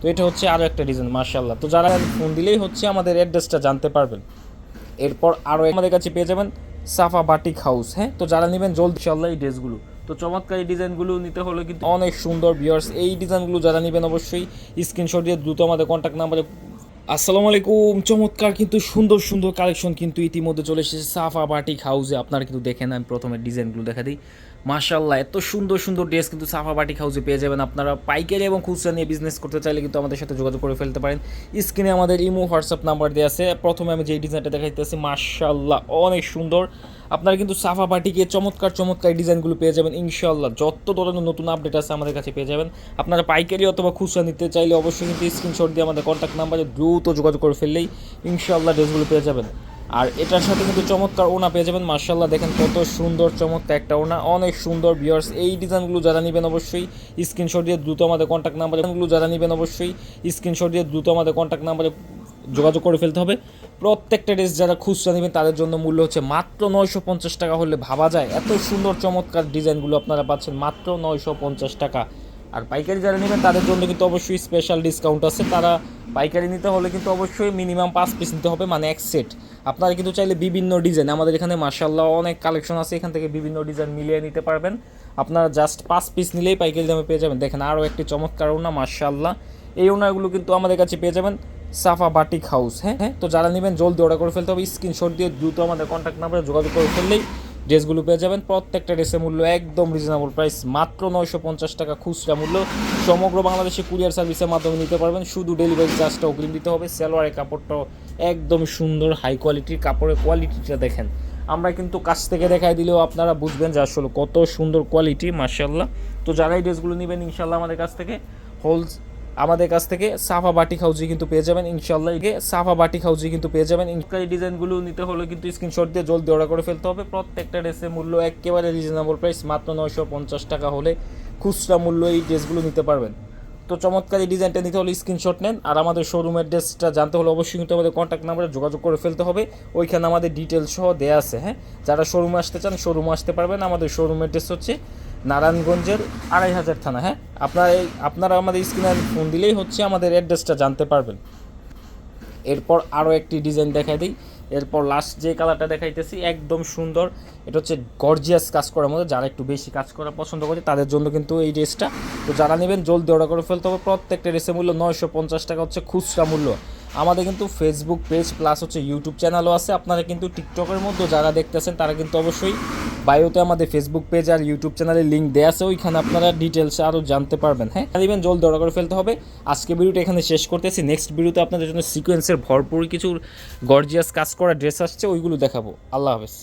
তো এটা হচ্ছে আরও একটা রিজন মার্শাল্লাহ তো যারা ফোন দিলেই হচ্ছে আমাদের অ্যাড্রেসটা জানতে পারবেন। এরপর আরও আমাদের কাছে পেয়ে যাবেন সাফা বাটিক হাউস হ্যাঁ? তো যারা নেবেন জলদি ইনশাল্লাহ এই ড্রেসগুলো তো চমৎকার এই ডিজাইনগুলো নিতে হলে কিন্তু অনেক সুন্দর বিয়ার্স এই ডিজাইনগুলো যারা নেবেন অবশ্যই স্ক্রিনশট দিয়ে দ্রুত আমাদের কন্ট্যাক্ট নাম্বারে আসসালামু আলাইকুম। চমৎকার কিন্তু সুন্দর সুন্দর কালেকশন কিন্তু ইতিমধ্যে চলে এসেছে সাফা বাটিক হাউসে আপনারা কিন্তু দেখেন, আমি প্রথমে ডিজাইনগুলো দেখা দিই। মাশাল্লাহ এত সুন্দর সুন্দর ড্রেস কিন্তু সাফা বাটিক হাউসে পেয়ে যাবেন। আপনারা পাইকারি এবং খুচরা নিয়ে বিজনেস করতে চাইলে কিন্তু আমাদের সাথে যোগাযোগ করে ফেলতে পারেন। স্ক্রিনে আমাদের ইমো, হোয়াটসঅ্যাপ নাম্বার দেওয়া আছে। প্রথমে আমি যেই ডিজাইনটা দেখাইতেছি মাশাল্লাহ অনেক সুন্দর। আপনারা কিন্তু সাফা বাটিকে চমৎকার চমৎকার ডিজাইনগুলো পেয়ে যাবেন। ইনশাল্লাহ যত ধরনের নতুন আপডেট আছে আমাদের কাছে পেয়ে যাবেন। আপনারা পাইকারি অথবা খুচরা নিতে চাইলে অবশ্যই কিন্তু স্ক্রিনশট দিয়ে আমাদের কন্ট্যাক্ট নাম্বারে দ্রুত যোগাযোগ করে ফেললেই ইনশাল্লাহ ড্রেসগুলো পেয়ে যাবেন। আর এটার সাথে কিন্তু চমৎকার ওনা পেয়ে যাবেন। মার্শাল্লাহ দেখেন কত সুন্দর, চমৎকার একটা ওনা অনেক সুন্দর বিয়ার্স এই ডিজাইনগুলো যারা নেবেন অবশ্যই স্ক্রিনশট দিয়ে দ্রুত আমাদের কন্ট্যাক্ট নাম্বারে গুলো যারা নেবেন অবশ্যই স্ক্রিনশট দিয়ে দ্রুত আমাদের কন্ট্যাক্ট নাম্বারে যোগাযোগ করে ফেলতে হবে। প্রত্যেকটা ড্রেস যারা খুচরা নেবেন, তাদের জন্য মূল্য হচ্ছে মাত্র নয়শো পঞ্চাশ টাকা হলে ভাবা যায়। এত সুন্দর, চমৎকার ডিজাইনগুলো আপনারা পাচ্ছেন মাত্র নয়শো পঞ্চাশ টাকা। আর পাইকারি যারা নেবেন, তাদের জন্য কিন্তু অবশ্যই স্পেশাল ডিসকাউন্ট আছে। তারা পাইকারি নিতে হলে কিন্তু অবশ্যই মিনিমাম পাঁচ পিস নিতে হবে মানে এক সেট আপনারা কিন্তু চাইলে বিভিন্ন ডিজাইন আমাদের এখানে মার্শাল্লাহ অনেক কালেকশন আছে, এখান থেকে বিভিন্ন ডিজাইন মিলিয়ে নিতে পারবেন। আপনারা জাস্ট পাঁচ পিস নিলেই পাইকারি দামে পেয়ে যাবেন। দেখেন আরও একটি চমৎকার ওনা মার্শাল্লাহ এই ওনাগুলো কিন্তু আমাদের কাছে পেয়ে যাবেন সাফা বাটিক হাউস হ্যাঁ? হ্যাঁ তো যারা নেবেন, জলদি অর্ডার করে ফেলতে হবে। স্ক্রিনশট দিয়ে দ্রুত আমাদের কন্ট্যাক্ট নাম্বারে যোগাযোগ করে ফেললেই ড্রেসগুলো পেয়ে যাবেন। প্রত্যেকটা ড্রেসের মূল্য একদম রিজনেবল প্রাইস মাত্র নয়শো পঞ্চাশ টাকা খুচরা মূল্য। সমগ্র বাংলাদেশে কুরিয়ার সার্ভিসের মাধ্যমে নিতে পারবেন। শুধু ডেলিভারি চার্জটা অগ্রিম দিতে হবে। সালোয়ারের কাপড়টাও একদম সুন্দর হাই কোয়ালিটির কাপড়ের কোয়ালিটিটা দেখেন। আমরা কিন্তু কাছ থেকে দেখাই দিলেও আপনারা বুঝবেন যে আসলে কত সুন্দর কোয়ালিটি মার্শাল্লাহ তো যারা এই ড্রেসগুলো নেবেন ইনশাল্লাহ আমাদের কাছ থেকে। হোলস আমাদের কাছ থেকে সাফা বাটিক হাউসে কিন্তু পেয়ে যাবেন ইনশাল্লাহ এগে সাফা বাটিক হাউসে কিন্তু পেয়ে যাবেন। ইনকারি ডিজাইনগুলো নিতে হলে কিন্তু স্ক্রিনশট দিয়ে জলদি অর্ডার করে ফেলতে হবে। প্রত্যেকটা ড্রেসের মূল্য একেবারে রিজনেবল প্রাইস মাত্র নয়শো পঞ্চাশ টাকা হলে খুচরা মূল্য এই ড্রেসগুলো নিতে পারবেন। তো চমৎকার এই ডিজাইনটা নিতে হলে স্ক্রিনশট নেন। আর আমাদের শোরুমের ড্রেসটা জানতে হলে অবশ্যই কিন্তু আমাদের কন্ট্যাক্ট নাম্বারে যোগাযোগ করে ফেলতে হবে। ওইখানে আমাদের ডিটেলস সহ দেওয়া আছে হ্যাঁ? যারা শোরুমে আসতে চান শোরুমে আসতে পারবেন। আমাদের শোরুমের ড্রেস হচ্ছে নারায়ণগঞ্জের আড়াই হাজার থানা হ্যাঁ? আপনারা এই, আপনারা আমাদের স্ক্রিনে ফোন দিলেই হচ্ছে আমাদের অ্যাড্রেসটা জানতে পারবেন। এরপর আরও একটি ডিজাইন দেখাই দিই। এরপর লাস্ট যে কালারটা দেখাইতেছি, একদম সুন্দর। এটা হচ্ছে গর্জিয়াস কাজ করার মধ্যে যারা একটু বেশি কাজ করা পছন্দ করে, তাদের জন্য কিন্তু এই ড্রেসটা তো যারা নেবেন, জলদি অর্ডার করে ফেলতে হবে। প্রত্যেকটা ড্রেসের মূল্য নয়শো পঞ্চাশ টাকা হচ্ছে খুচরা মূল্য। আমাদের কিন্তু ফেসবুক পেজ প্লাস হচ্ছে ইউটিউব চ্যানেলও আছে। আপনারা কিন্তু টিকটকের মধ্যে যারা দেখতেছেন, তারা কিন্তু অবশ্যই বায়োতে আমাদের ফেসবুক পেজ আর ইউটিউব চ্যানেলের লিঙ্ক দেওয়া আছে, ওইখানে আপনারা ডিটেলস আরও জানতে পারবেন হ্যাঁ? ইভেন জল অর্ডার করে ফেলতে হবে। আজকে ভিডিওটা এখানে শেষ করতেছি। নেক্সট ভিডিওতে আপনাদের জন্য সিকোয়েন্সের ভরপুর কিছু গর্জিয়াস কাজ করা ড্রেস আসছে, ওইগুলো দেখাবো। আল্লাহ হাফেজ।